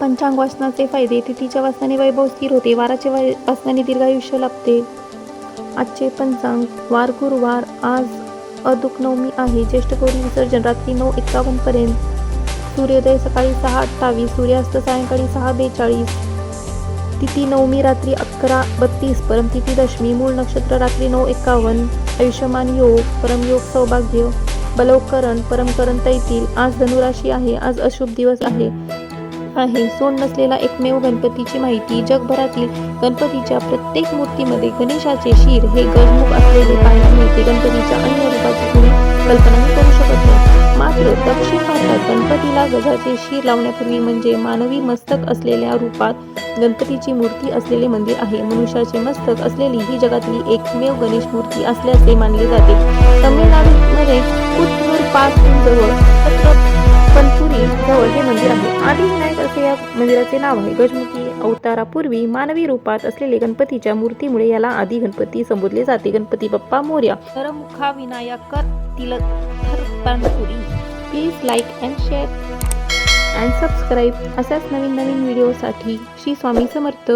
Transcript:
पंचांग वाचनाचे फायदे तिथीच्या वाचनाने वैभव स्थिर होते वाराचे वै- वाचनाने दीर्घायुष्य लाभते. आजचे पंचांग वार गुरुवार आज अदुक नवमी आहे. ज्येष्ठ गौरी विसर्जन रात्री नऊ एकावन्न पर्यंत. सूर्योदय सकाळी सहा अठ्ठावीस सूर्यास्त सायंकाळी सहा बेचाळीस. तिथी नवमी रात्री अकरा बत्तीस परमतिथी दशमी मूळ नक्षत्र रात्री नऊ एकावन्न. आयुष्यमान योग परमयोग सौभाग्य बलवकरण परमकरण तैतील. आज धनुराशी आहे आज अशुभ दिवस आहे. आहे. सोन नसलेला एकमेव गणपतीची माहिती जगभरातील गणपतीच्या प्रत्येक मूर्तीमध्ये गणेशाचे शिर हे गजमुख असलेले पाहायला मिळते. गणपतीच्या अन्य रूपाची कोणी कल्पनाही करू शकत नाही. मात्र दक्षिण भारतात गणपतीला गजाचे शिर लावण्यापूर्वी म्हणजे मानवी मस्तक असलेल्या रूपात गणपतीची मूर्ती असलेले मंदिर आहे. मनुष्याचे मस्तक असलेली ही जगातली एकमेव गणेश मूर्ती असल्याचे मानले जाते. तमिळनाडूमध्ये कुत्तूरपासून जवळ जवळ हे मंदिर आहे. आदिविनायक असे या मंदिराचे नाव आहे. गजमुखी अवतारापूर्वी मानवी रूपात असलेले गणपतीच्या मूर्तीमुळे याला आदी गणपती संबोधले जाते. गणपती बाप्पा मोर्या. तरमुखा विनायकर तिलथर पानपुरी please like and share and subscribe अशाच नवीन नवीन व्हिडिओसाठी श्री स्वामी समर्थ.